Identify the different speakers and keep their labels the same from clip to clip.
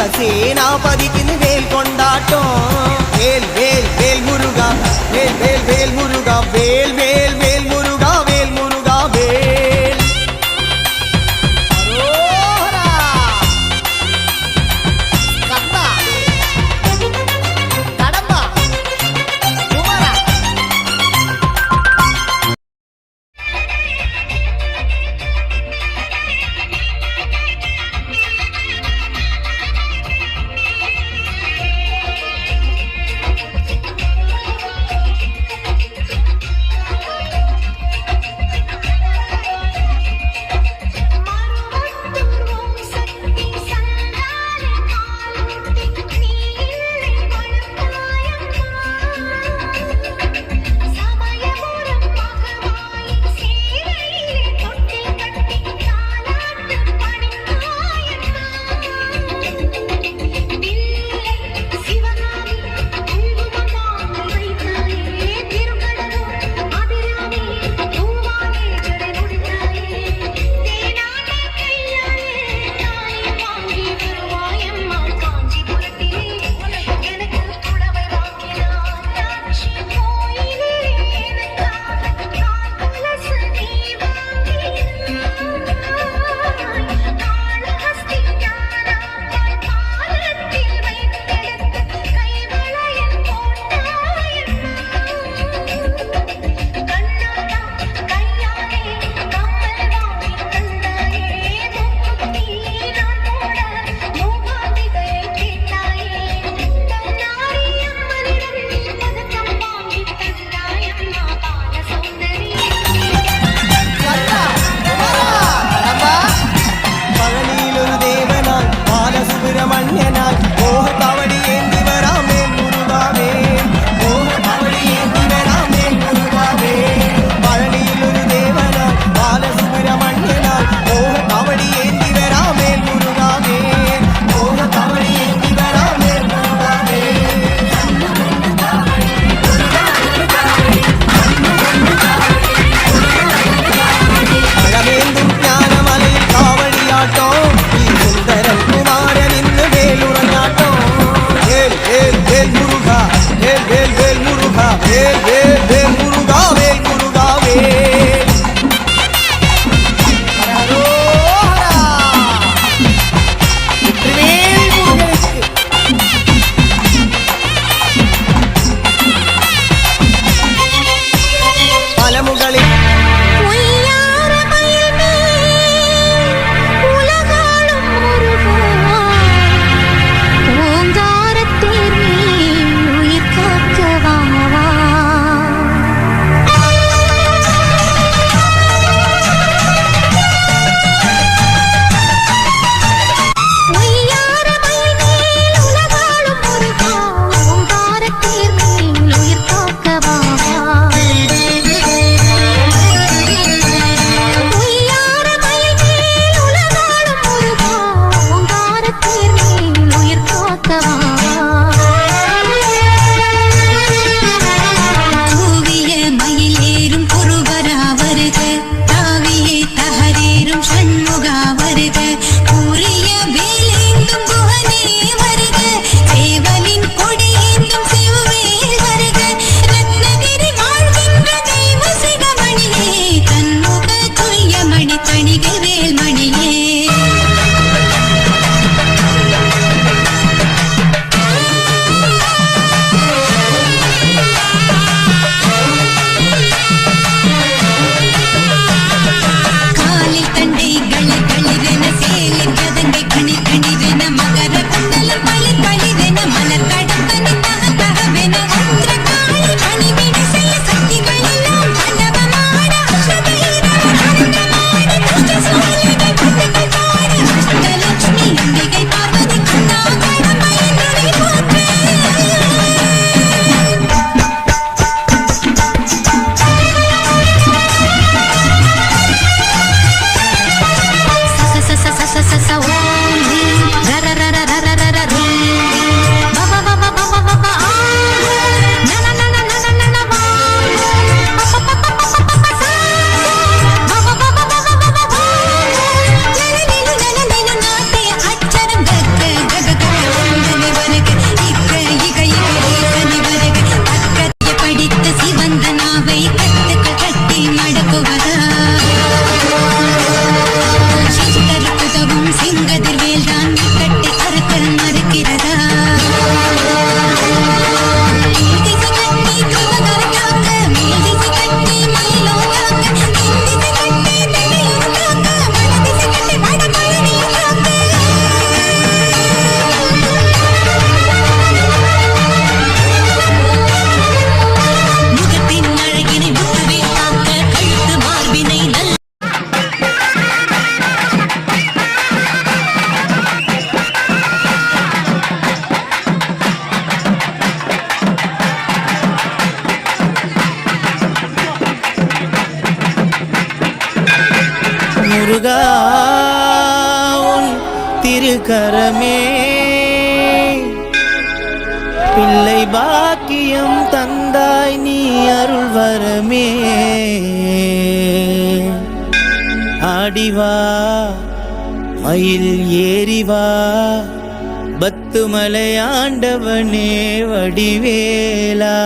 Speaker 1: தேவசேனாபதிக்கு வேல் கொண்டாட்டம். வேல் வேல் வேல் முருகா வேல் வேல் வேல் முருகா வேல் வேல்
Speaker 2: பிள்ளை பாக்கியம் தந்தாய் நீ அருள் வரமே ஆடிவா மயில் ஏறிவா பத்துமலையாண்டவனே வடிவேலா.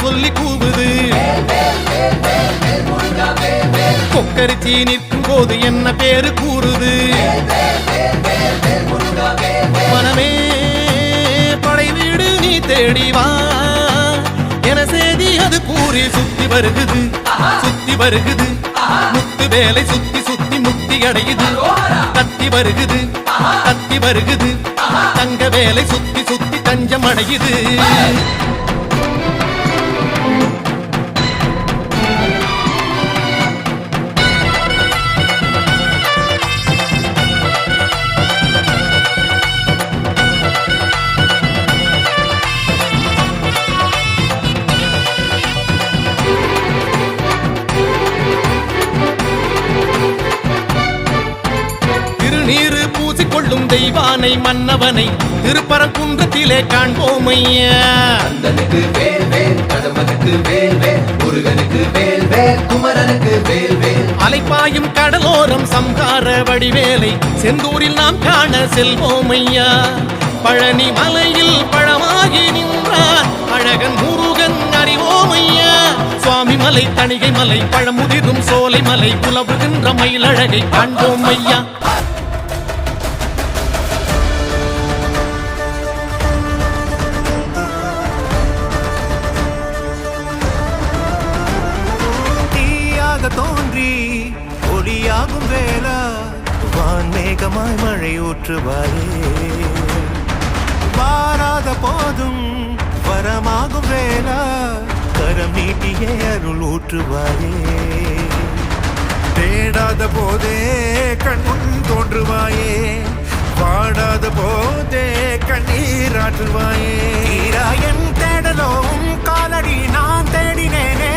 Speaker 1: சொல்லி கூவுது. கொக்கரிச்சி நிற்கும் போது என்ன பேரு கூறுது. மனமே படை வீடு நீ
Speaker 3: தேடிவா என செய்தி அது கூறி சுத்தி வருகுது. சுத்தி வருகுது. முத்து வேலை சுத்தி சுத்தி முத்தி அடையுது. கத்தி வருகுது. கத்தி வருகுது. தங்க வேலை சுத்தி சுத்தி தஞ்சம் அடையுது. தெய்வானை மன்னவனை திருப்பரங்குன்றத்திலே காண்போம் ஐயா. அலைப்பாயும் கடலோரம் சம்ஹார வடிவேலை செந்தூரில் நாம் காண செல்வோம் ஐயா. பழனி மலையில் பழமாகி நின்றார் அழகன் முருகன் அறிவோம் ஐயா. சுவாமி மலை தணிகை மலை பழமுதிரும் சோலை மலை உலவுகின்ற மயிலழகை காண்போம் ஐயா.
Speaker 4: தாராளமாய் மழை ஊற்றுவாரே வாராத போதும் வரமாகும் வேளா கரம் நீட்டிய அருள் ஊற்றுவாரே. தேடாத போதே கண்முன் தோன்றுவாயே. வாடாத போதே கண்ணீராற்றுவாயே என் தேடலோ காலடி நான் தேடினேனே.